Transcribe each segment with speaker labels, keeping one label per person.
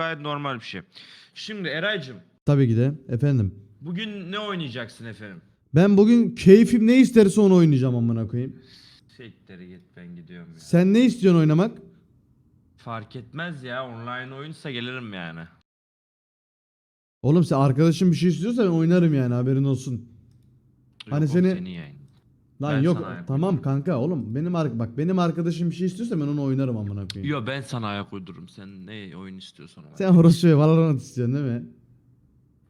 Speaker 1: Gayet normal bir şey. Şimdi Eraycığım
Speaker 2: Tabii ki de efendim.
Speaker 1: bugün ne oynayacaksın efendim?
Speaker 2: Ben bugün keyfim ne isterse onu oynayacağım amına koyayım.
Speaker 1: Sektere git ben gidiyorum ya.
Speaker 2: Sen ne istiyorsun oynamak?
Speaker 1: Fark etmez ya online oyunsa gelirim yani.
Speaker 2: Oğlum sen arkadaşın bir şey istiyorsa ben oynarım yani haberin olsun. Hani
Speaker 1: Yok oğlum,
Speaker 2: seni-
Speaker 1: seni yayın.
Speaker 2: Lan
Speaker 1: Ben
Speaker 2: yok
Speaker 1: sana ayak
Speaker 2: tamam kanka oğlum benim ar- bak benim arkadaşım bir şey istiyorsa ben onu oynarım amına koyayım.
Speaker 1: Yo ben sana ayak uydururum. Sen ne oyun istiyorsan ona.
Speaker 2: Sen Horosçu'ya Valorant istiyorsun değil mi?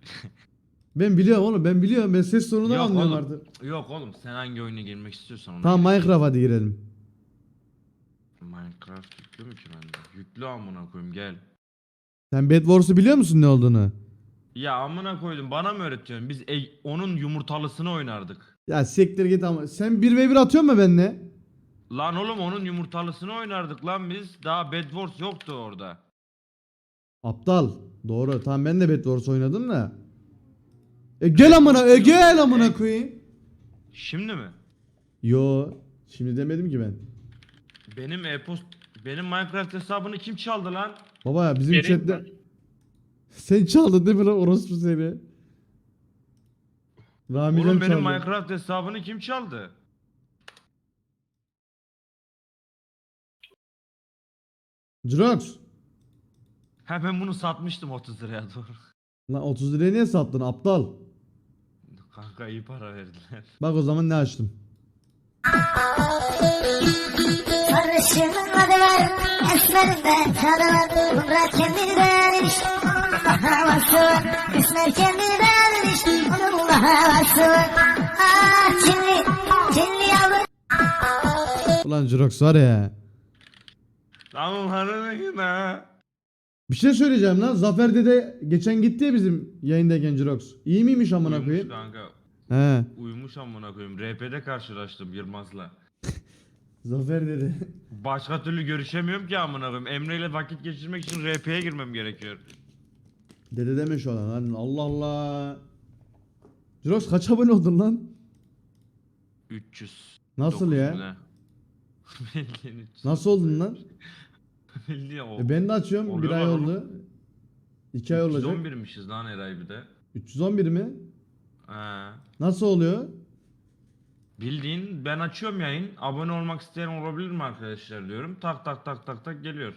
Speaker 2: ben biliyorum oğlum ben biliyorum ben ses tonundan
Speaker 1: Yok
Speaker 2: anlıyorum
Speaker 1: oğlum.
Speaker 2: artık.
Speaker 1: Yok oğlum sen hangi oyuna girmek istiyorsan ona.
Speaker 2: Tamam
Speaker 1: gir.
Speaker 2: Minecraft hadi girelim.
Speaker 1: Minecraft yüklü mü ki bende? Yüklü amına koyayım gel.
Speaker 2: Sen Bed Wars'u biliyor musun ne olduğunu?
Speaker 1: Ya amına koydum bana mı öğretiyorsun? Biz e- onun yumurtalısını oynardık.
Speaker 2: Ya siktir git ama sen 1v1 atıyor mu benimle?
Speaker 1: Lan oğlum onun yumurtalısını oynardık lan biz. Daha Bed Wars yoktu orada.
Speaker 2: Aptal. Doğru. Tamam ben de Bed Wars oynadım da. E gel amına, e gel amına koyayım.
Speaker 1: Şimdi mi?
Speaker 2: Yo, şimdi demedim ki ben.
Speaker 1: Benim e-post benim Minecraft hesabını kim çaldı lan?
Speaker 2: Baba ya bizim
Speaker 1: Benim
Speaker 2: chatte sen çaldın değil mi lan orospu seni? Rami'den
Speaker 1: Oğlum benim
Speaker 2: çaldı.
Speaker 1: Minecraft hesabını kim çaldı?
Speaker 2: Jirox.
Speaker 1: Ha ben bunu satmıştım 30 liraya doğru.
Speaker 2: Lan 30 liraya niye sattın aptal?
Speaker 1: Kanka iyi para verdiler.
Speaker 2: Bak o zaman ne açtım.
Speaker 3: Bırak havası var Esmer
Speaker 2: Ulan Jirox var ya. Bir şey söyleyeceğim lan. Zafer dede geçen gitti ya bizim yayındayken Jirox. İyi miymiş amına
Speaker 1: Uyumuş
Speaker 2: koyayım?
Speaker 1: kanka.
Speaker 2: He.
Speaker 1: Uyumuş amına koyayım. RP'de karşılaştım Yılmaz'la.
Speaker 2: Zafer dede.
Speaker 1: Başka türlü görüşemiyorum ki amına koyayım. Emre ile vakit geçirmek için RP'ye girmem gerekiyor.
Speaker 2: dede deme şu an lan. Allah Allah. Jirox kaç abone oldun lan?
Speaker 1: 300.
Speaker 2: Nasıl ya?
Speaker 1: ne? Bildiğin 300.
Speaker 2: Nasıl oldun lan?
Speaker 1: Bildiğin o.
Speaker 2: E ben de açıyorum. Bir
Speaker 1: Oluyor
Speaker 2: ay
Speaker 1: lan
Speaker 2: oldu. İki ay olacak.
Speaker 1: 311'mişiz lan Eray bir de.
Speaker 2: 311 mi?
Speaker 1: Ha.
Speaker 2: Nasıl oluyor?
Speaker 1: Bildiğin ben açıyorum yayın. Abone olmak isteyen olabilir mi arkadaşlar diyorum. Tak tak tak tak tak geliyor.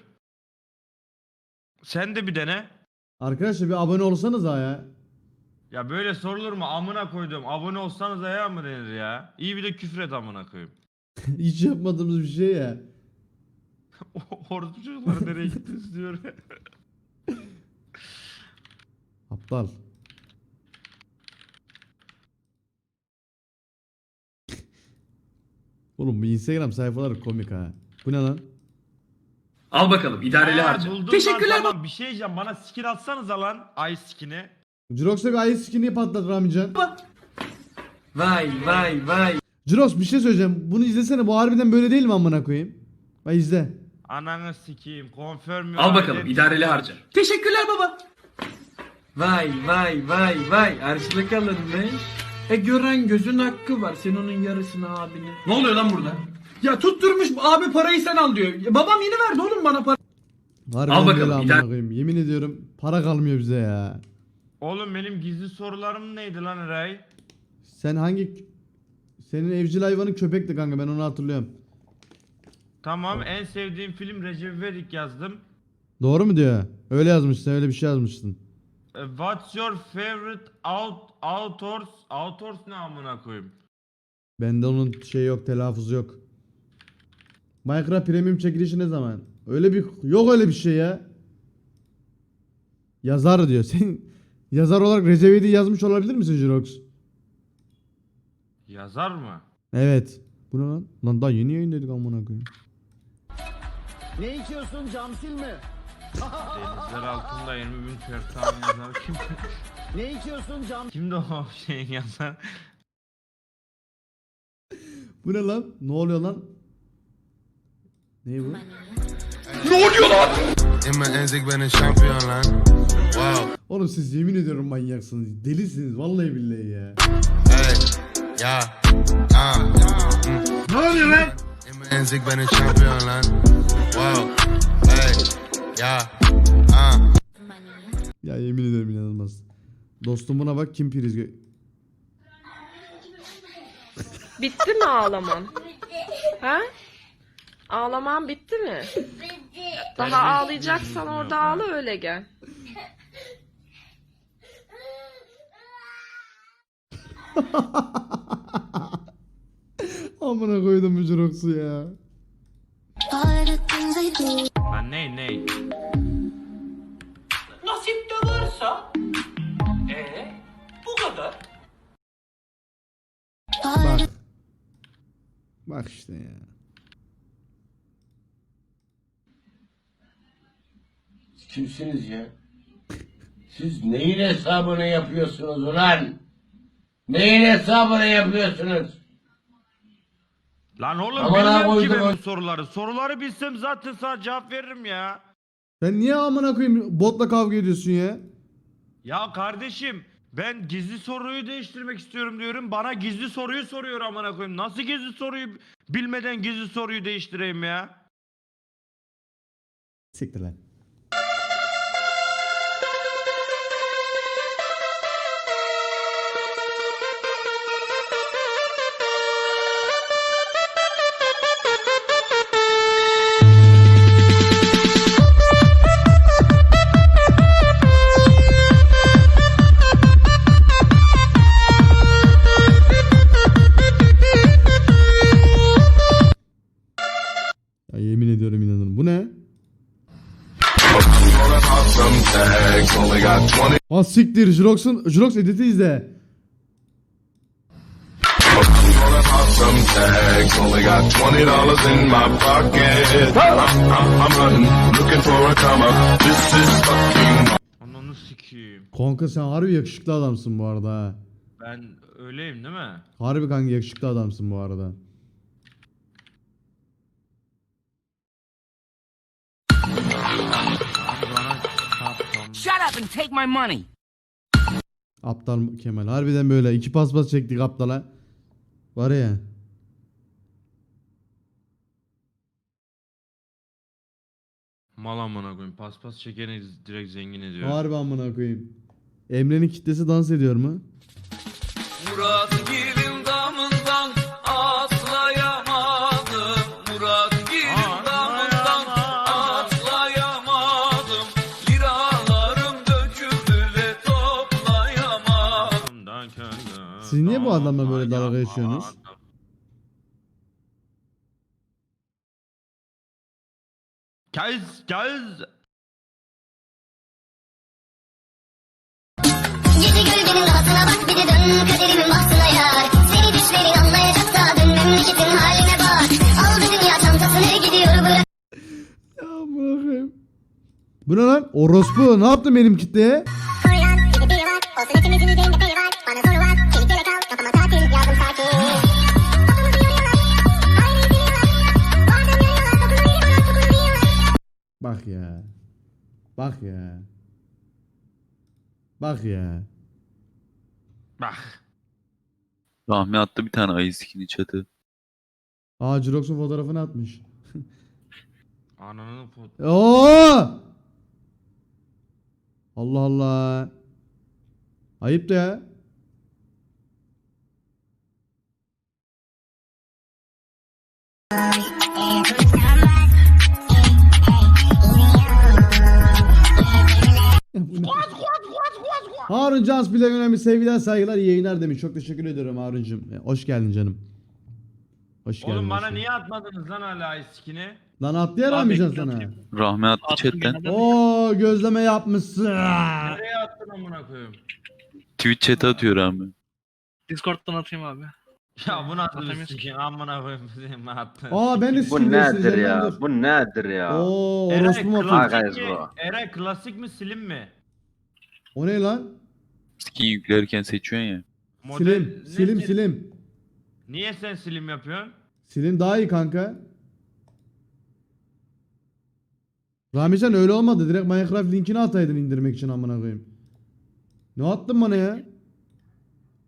Speaker 1: Sen de bir dene.
Speaker 2: Arkadaşlar bir abone olsanız ha ya.
Speaker 1: Ya böyle sorulur mu? Amına koydum. Abone olsanız ya mı denir ya? İyi bir de küfür et amına koyayım.
Speaker 2: Hiç yapmadığımız bir şey ya.
Speaker 1: Orada çocuklar nereye gittiniz diyor.
Speaker 2: Aptal. Oğlum bu Instagram sayfaları komik ha. Bu ne lan?
Speaker 4: Al bakalım idareli
Speaker 1: Ha,
Speaker 4: harca.
Speaker 1: buldum
Speaker 4: Teşekkürler
Speaker 1: tamam. Bir şey diyeceğim. Bana skin atsanıza lan. Ay skini.
Speaker 2: Jirox'a bir ayı skin'i patlat Ramican.
Speaker 4: Vay vay vay.
Speaker 2: Jirox bir şey söyleyeceğim. Bunu izlesene bu harbiden böyle değil mi amına koyayım? Bak izle.
Speaker 1: Ananı sikeyim. Confirm
Speaker 4: Al bakalım idareli harca. Teşekkürler baba. Vay vay vay vay harçlık alınmış. E gören gözün hakkı var sen onun yarısını abine. Ne oluyor lan burada? Ya tutturmuş abi parayı sen al diyor. Ya babam yeni verdi oğlum bana para.
Speaker 2: Harbiden
Speaker 4: Al bakalım,
Speaker 2: böyle amına koyayım. Yemin ediyorum para kalmıyor bize ya.
Speaker 1: Oğlum benim gizli sorularım neydi lan Eray?
Speaker 2: Sen hangi... Senin evcil hayvanın köpekti kanka ben onu hatırlıyorum.
Speaker 1: Tamam en sevdiğim film Recep İvedik yazdım.
Speaker 2: Doğru mu diyor? Öyle yazmışsın öyle bir şey yazmışsın.
Speaker 1: E, What's your favorite out, outdoors? Outdoors ne amına koyayım?
Speaker 2: Bende onun şey yok telaffuzu yok. Minecraft Premium çekilişi ne zaman? Öyle bir yok öyle bir şey ya. Yazar diyor. Sen yazar olarak Recep İvedik yazmış olabilir misin Jirox?
Speaker 1: Yazar mı?
Speaker 2: Evet. Bu ne lan? Lan daha yeni yayındaydık amına koyayım.
Speaker 5: Ne içiyorsun cam silme?
Speaker 1: Denizler altında 20 bin fertan yazar. Kim,
Speaker 5: Ne içiyorsun cam
Speaker 1: kimdi o şeyin yazar?
Speaker 2: Bu ne lan? Ne oluyor lan? Ne bu?
Speaker 6: Emma Enzik ben een champion lan. Wow,
Speaker 2: Oğlum siz yemin ediyorum manyaksınız. Delisiniz vallahi billahi ya.
Speaker 6: hey, ja, ah. Ne oluyor lan? Enzik ben een champion lan. Wow, hey, ja, ah.
Speaker 2: Ya yemin ederim inanılmaz. Dostum buna bak kim priz gö-
Speaker 7: Bitti mi ağlaman? Ha? Ağlaman bitti mi? Daha ağlayacaksan orada ağla öyle gel.
Speaker 2: Amına koydum bu Jirox'u ya.
Speaker 1: Ben ney ney?
Speaker 4: Nasip de varsa. Ee, bu kadar.
Speaker 2: Bak. Bak işte ya.
Speaker 8: Kimsiniz ya? Siz neyin hesabını yapıyorsunuz ulan? Neyin hesabını yapıyorsunuz?
Speaker 1: Lan oğlum
Speaker 8: Aman
Speaker 1: ki ben
Speaker 8: o-
Speaker 1: bu soruları. Soruları bilsem zaten sana cevap veririm ya.
Speaker 2: Sen niye amına koyayım botla kavga ediyorsun ya?
Speaker 1: Ya kardeşim ben gizli soruyu değiştirmek istiyorum diyorum. Bana gizli soruyu soruyor amına koyayım. Nasıl gizli soruyu bilmeden gizli soruyu değiştireyim ya?
Speaker 2: Siktir lan.
Speaker 9: A come up. This is fucking.
Speaker 1: Ananı sikeyim.
Speaker 2: Kanka sen harbi yakışıklı adamsın bu arada ha.
Speaker 1: Ben öyleyim değil mi?
Speaker 2: Harbi kanka yakışıklı adamsın bu arada.
Speaker 10: Shut up and take my money.
Speaker 2: Aptal Kemal. Harbiden böyle iki paspas çektik aptala. Var ya.
Speaker 1: Mal amına koyayım. Paspas çekeni direkt zengin ediyor.
Speaker 2: Harbi amına koyayım. Emre'nin kitlesi dans ediyor mu?
Speaker 4: Murat Gil'in
Speaker 2: niye bu adamla böyle dalga geçiyorsunuz?
Speaker 1: Kez kez.
Speaker 3: Gece gölgenin rahatına bak bir de dön kaderimin bahtına yar Seni düşlerin anlayacak da dön memleketin haline bak Aldı dünya çantasını gidiyor bırak
Speaker 2: Ya amına koyayım. Bu ne lan? Orospu. Ne yaptın benim kitleye?
Speaker 3: Sorulan bir de biri var olsun hepimizin üzerinde
Speaker 2: Bak ya. Bak ya. Bak ya.
Speaker 1: Bak.
Speaker 11: Rahmi attı bir tane ayı skini çatı.
Speaker 2: Aa Jirox'un fotoğrafını atmış.
Speaker 1: Ananın foto.
Speaker 2: Oo! Allah Allah. Ayıp da ya. Harun Cans bile önemli sevgiler saygılar iyi yayınlar demiş. Çok teşekkür ediyorum Harun'cum. E, Hoş geldin canım. Hoş geldin.
Speaker 1: Oğlum bana niye atmadınız lan hala eskini?
Speaker 2: Lan atlayamayacağız sana.
Speaker 11: Rahmi attı chatten.
Speaker 2: Oo gözleme yapmışsın.
Speaker 1: Nereye attın amına koyayım?
Speaker 11: Twitch chat'e atıyor Rahmi.
Speaker 4: Discord'dan atayım abi.
Speaker 1: Ya bu nasıl bir sikin amına koyayım sizin attın.
Speaker 2: Aa ben de
Speaker 5: Bu nedir ya? Bu nedir ya?
Speaker 2: Oo
Speaker 1: Eray
Speaker 2: orospu mu
Speaker 1: klasik mi?
Speaker 5: bro.
Speaker 1: Eray klasik mi slim mi?
Speaker 2: O ne lan?
Speaker 11: Skin yüklerken seçiyorsun ya.
Speaker 2: Silim,
Speaker 1: ne
Speaker 2: silim,
Speaker 1: sil-
Speaker 2: silim.
Speaker 1: Niye sen slim yapıyorsun?
Speaker 2: Silim daha iyi kanka. Ramican öyle olmadı. Direkt Minecraft linkini ataydın indirmek için amına koyayım. Ne attın bana ya?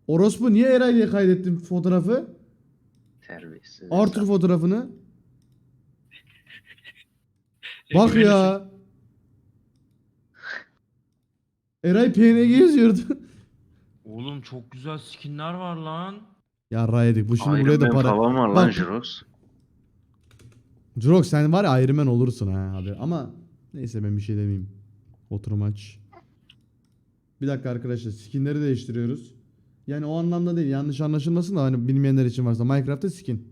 Speaker 2: Orospu niye Eray diye kaydettin fotoğrafı?
Speaker 5: Terbiyesiz.
Speaker 2: Arthur fotoğrafını. Bak ya. Eray PNG yazıyordu.
Speaker 1: Oğlum çok güzel skinler var lan.
Speaker 2: ya rayedik bu şimdi
Speaker 5: Iron
Speaker 2: buraya da
Speaker 5: Man
Speaker 2: para.
Speaker 5: falan var lan
Speaker 2: Bak-
Speaker 5: Jirox.
Speaker 2: Sen var ya Iron Man olursun ha abi. Ama neyse ben bir şey demeyeyim. Oturum aç. Bir dakika arkadaşlar skinleri değiştiriyoruz. Yani o anlamda değil yanlış anlaşılmasın da hani bilmeyenler için varsa Minecraft'ta skin.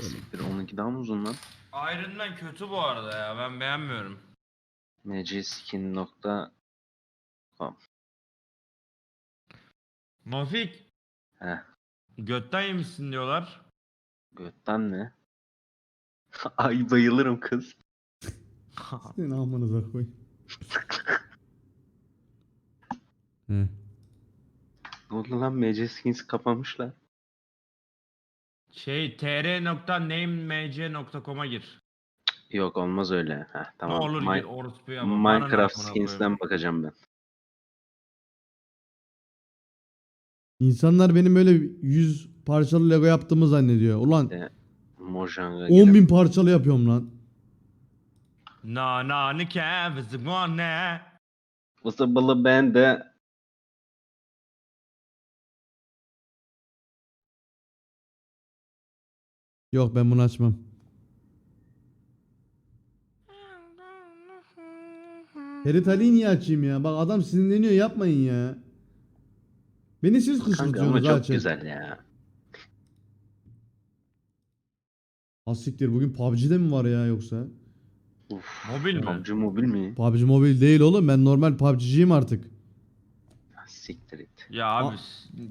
Speaker 5: Siktir onunki daha mı uzun lan?
Speaker 1: Iron Man kötü bu arada ya ben beğenmiyorum.
Speaker 5: Mcskin nokta
Speaker 1: Mafik
Speaker 5: Heh.
Speaker 1: götten yemişsin diyorlar.
Speaker 5: götten ne? Ay bayılırım kız.
Speaker 2: Senin amınıza koy. He.
Speaker 5: Ne oldu lan mcskins kapamışlar.
Speaker 1: Şey tr.namemc.com'a gir.
Speaker 5: Yok olmaz öyle. Heh, tamam.
Speaker 1: Ne olur
Speaker 5: Mi-
Speaker 1: gir orospuya ama. bana ne
Speaker 5: Minecraft
Speaker 1: amına
Speaker 5: skins'ten bakacağım ben.
Speaker 2: İnsanlar benim böyle 100 parçalı Lego yaptığımı zannediyor. Ulan
Speaker 5: De- Mojang'a
Speaker 2: 10 bin parçalı yapıyorum lan.
Speaker 1: Na na ni ke ne?
Speaker 5: Isıbılı bende.
Speaker 2: Yok ben bunu açmam. Ferit Ali'yi niye açayım ya? Bak adam sinirleniyor yapmayın ya. Beni siz
Speaker 5: Kanka ama
Speaker 2: kışkırtıyorsunuz
Speaker 5: çok
Speaker 2: açın.
Speaker 5: güzel ya.
Speaker 2: Asiktir bugün PUBG'de mi var ya yoksa?
Speaker 5: Uf.
Speaker 1: Mobil mi?
Speaker 5: PUBG mobil mi?
Speaker 2: PUBG mobil değil oğlum ben normal PUBG'ciyim artık.
Speaker 5: Siktir it.
Speaker 1: Ya abi s-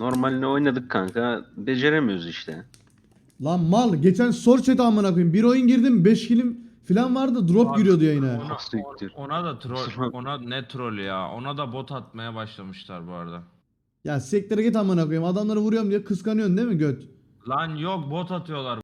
Speaker 5: Normalde oynadık kanka. Beceremiyoruz işte.
Speaker 2: Lan mal geçen sor chat'e amına koyayım. Bir oyun girdim 5 kilim falan vardı drop
Speaker 1: Abi,
Speaker 2: giriyordu yayına.
Speaker 1: ona,
Speaker 5: Siktir.
Speaker 1: ona da troll ona ne troll ya ona da bot atmaya başlamışlar bu arada.
Speaker 2: Ya sektere git amına koyayım adamları vuruyorum diye kıskanıyorsun değil mi göt?
Speaker 1: Lan yok bot atıyorlar